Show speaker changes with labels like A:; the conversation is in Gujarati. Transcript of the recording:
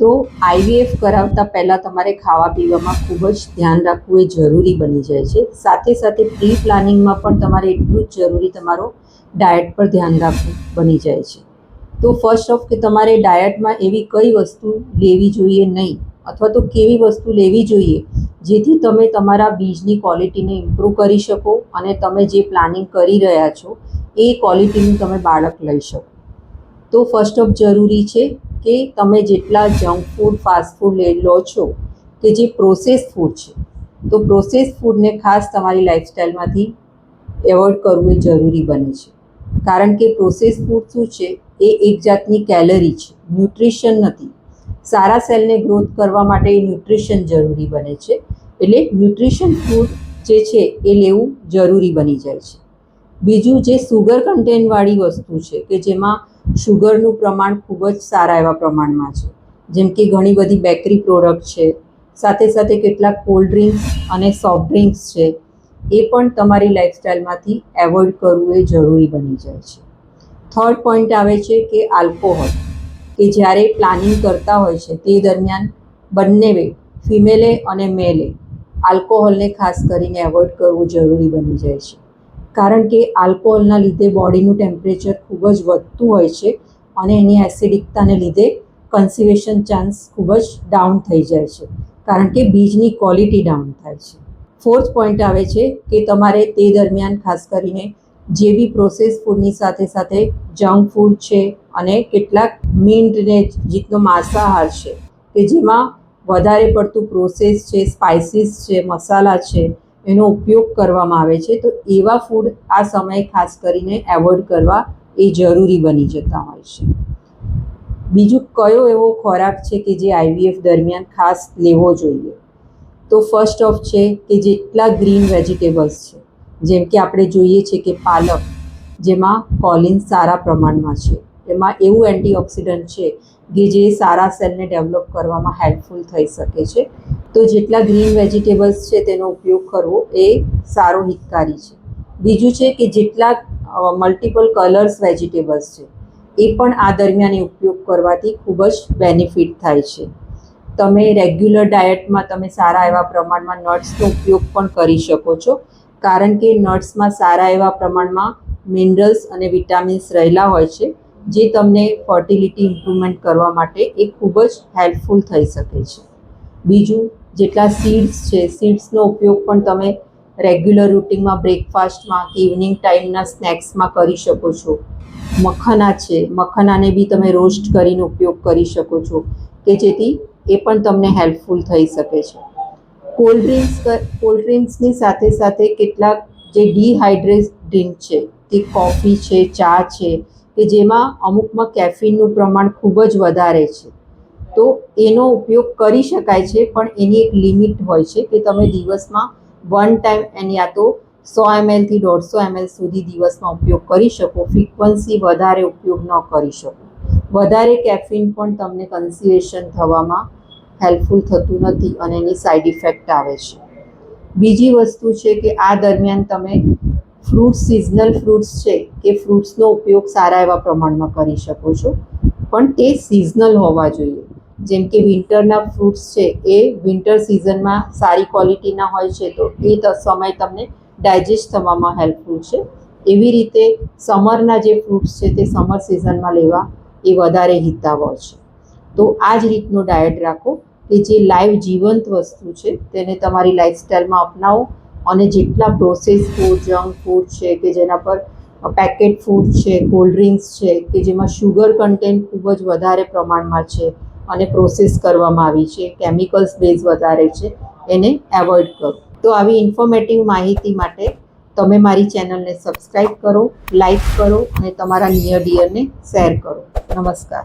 A: તો આઈવીએફ કરાવતા પહેલાં તમારે ખાવા પીવામાં ખૂબ જ ધ્યાન રાખવું એ જરૂરી બની જાય છે. સાથે સાથે પ્રી પ્લાનિંગમાં પણ તમારે એટલું જ જરૂરી તમારો ડાયટ પર ધ્યાન રાખવું બની જાય છે. તો ફર્સ્ટ ઓફ કે તમારે ડાયટમાં એવી કઈ વસ્તુ લેવી જોઈએ નહીં અથવા તો કેવી વસ્તુ લેવી જોઈએ જેથી તમે તમારા બીજની ક્વોલિટીને ઇમ્પ્રૂવ કરી શકો અને તમે જે પ્લાનિંગ કરી રહ્યા છો એ ક્વોલિટીનું તમે બાળક લઈ શકો. તો ફર્સ્ટ ઓફ જરૂરી છે કે તમે જેટલા જંક ફૂડ ફાસ્ટ ફૂડ લઈ લો છો કે જે પ્રોસેસ ફૂડ છે. તો પ્રોસેસ ફૂડને ખાસ તમારી લાઈફસ્ટાઈલમાંથી એવોઇડ કરવું એ જરૂરી બને છે. કારણ કે પ્રોસેસ ફૂડ શું છે? એ એક જાતની કેલરી છે ન્યુટ્રિશન નથી. સારા સેલને ગ્રોથ કરવા માટે ન્યુટ્રિશન જરૂરી બને છે. એટલે ન્યુટ્રિશન ફૂડ જે છે એ લેવું જરૂરી બની જાય છે. બીજું જે સુગર કન્ટેન્ટવાળી વસ્તુ છે કે જેમાં શુગરનું પ્રમાણ ખૂબ જ સારા એવા પ્રમાણમાં છે. જેમ કે ઘણી બધી બેકરી પ્રોડક્ટ છે. સાથે સાથે કેટલાક કોલ્ડ ડ્રિંક્સ અને સોફ્ટ ડ્રિંક્સ છે. એ પણ તમારી લાઈફસ્ટાઈલમાંથી એવોઇડ કરવું એ જરૂરી બની જાય છે. થર્ડ પોઈન્ટ આવે છે કે આલ્કોહોલ, કે જ્યારે પ્લાનિંગ કરતા હોય છે તે દરમિયાન બંને ફિમેલે અને મેલે, આલ્કોહોલને ખાસ કરીને એવોઇડ કરવું જરૂરી બની જાય છે. કારણ કે આલ્કોહોલના લીધે બોડીનું ટેમ્પરેચર ખૂબ જ વધતું હોય છે અને એની એસિડિકતાને લીધે કન્સિવેશન ચાન્સ ખૂબ જ ડાઉન થઈ જાય છે. કારણ કે બીજની ક્વોલિટી ડાઉન થાય છે. ફોર્થ પોઈન્ટ આવે છે કે તમારે તે દરમિયાન ખાસ કરીને જે બી પ્રોસેસ ફૂડની સાથે સાથે જંક ફૂડ છે અને કેટલાક મીન્ટને જીતનો માંસાહાર છે કે જેમાં વધારે પડતું પ્રોસેસ છે, સ્પાઇસીસ છે, મસાલા છે એનો ઉપયોગ કરવામાં આવે છે, તો એવા ફૂડ આ સમયે ખાસ કરીને એવોઇડ કરવા એ જરૂરી બની જતા હોય છે. બીજું કયો એવો ખોરાક છે કે જે આઈવીએફ દરમિયાન ખાસ લેવો જોઈએ? તો ફર્સ્ટ ઓફ છે કે જેટલા ગ્રીન વેજીટેબલ્સ છે, જેમ કે આપણે જોઈએ છે કે પાલક, જેમાં કોલિન સારા પ્રમાણમાં છે. એમાં એવું એન્ટીઓક્સિડન્ટ છે કે જે સારા સેલને ડેવલપ કરવામાં હેલ્પફુલ થઈ શકે છે. તો જેટલા ગ્રીન વેજીટેબલ્સ છે તેનો ઉપયોગ કરવો એ સારો હિતકારી છે. બીજું છે કે જેટલા મલ્ટિપલ કલર્સ વેજીટેબલ્સ છે, એ પણ આ દરમિયાન ઉપયોગ કરવાથી ખૂબ જ બેનિફિટ થાય છે. તમે રેગ્યુલર ડાયટમાં તમે સારા એવા પ્રમાણમાં નટ્સનો ઉપયોગ પણ કરી શકો છો, કારણ કે નટ્સમાં સારા એવા પ્રમાણમાં મિનરલ્સ અને વિટામિન્સ રહેલા હોય છે. જે તમને ફર્ટિલિટી ઇમ્પ્રુવમેન્ટ કરવા માટે એ ખૂબ જ હેલ્પફુલ થઈ શકે છે. બીજું, જેટલા સીડ્સ છે સીડ્સનો ઉપયોગ પણ તમે રેગ્યુલર રૂટિનમાં બ્રેકફાસ્ટમાં કે ઇવનિંગ ટાઈમના સ્નેક્સમાં કરી શકો છો. મખના છે, મખનાને બી તમે રોસ્ટ કરીને ઉપયોગ કરી શકો છો કે જેથી એ પણ તમને હેલ્પફુલ થઈ શકે છે. કોલ્ડ ડ્રિંક્સ કોલ્ડ ડ્રિંક્સની સાથે સાથે કેટલાક જે ડિહાઇડ્રેટ ડ્રિંક છે કે કોફી છે, ચા છે કે જેમાં અમુકમાં કેફીનનું પ્રમાણ ખૂબ જ વધારે છે. તો એનો ઉપયોગ કરી શકાય છે, પણ એની એક લિમિટ હોય છે કે તમે દિવસમાં વન ટાઈમ એની યા તો સો એમએલથી દોઢસો એમએલ સુધી દિવસમાં ઉપયોગ કરી શકો. ફ્રિકવન્સી વધારે ઉપયોગ ન કરી શકો. વધારે કેફીન પણ તમને કન્સિએશન થવામાં હેલ્પફુલ થતું નથી અને એની સાઈડ ઇફેક્ટ આવે છે. બીજી વસ્તુ છે કે આ દરમિયાન તમે ફ્રૂટ્સ સિઝનલ ફ્રૂટ્સ છે કે ફ્રૂટ્સનો ઉપયોગ સારા એવા પ્રમાણમાં કરી શકો છો. પણ તે સિઝનલ હોવા જોઈએ. જેમ કે વિન્ટરના ફ્રૂટ્સ છે એ વિન્ટર સિઝનમાં સારી ક્વોલિટીના હોય છે તો એ સમય તમને ડાયજેસ્ટ થવામાં હેલ્પફુલ છે. એવી રીતે સમરના જે ફ્રૂટ્સ છે તે સમર સિઝનમાં લેવા એ વધારે હિતાવહ છે. તો આ જ રીતનું ડાયટ રાખો કે જે લાઈવ જીવંત વસ્તુ છે તેને તમારી લાઈફસ્ટાઈલમાં અપનાવો અને જેટલા પ્રોસેસ ફૂડ જંક ફૂડ છે કે જેના પર પેકેટ ફૂડ છે કોલ્ડ ડ્રિંક્સ છે, કે જેમાં શુગર કન્ટેન્ટ ખૂબ જ વધારે પ્રમાણમાં છે અને પ્રોસેસ કરવામાં આવી છે કેમિકલ્સ બેઝ વધારે છે, એને એવોઇડ કરો. તો આવી ઇન્ફોર્મેટિવ માહિતી માટે તમે મારી ચેનલને સબસ્ક્રાઈબ કરો લાઈક કરો અને તમારા નિયર ડિયરને શેર કરો. નમસ્કાર.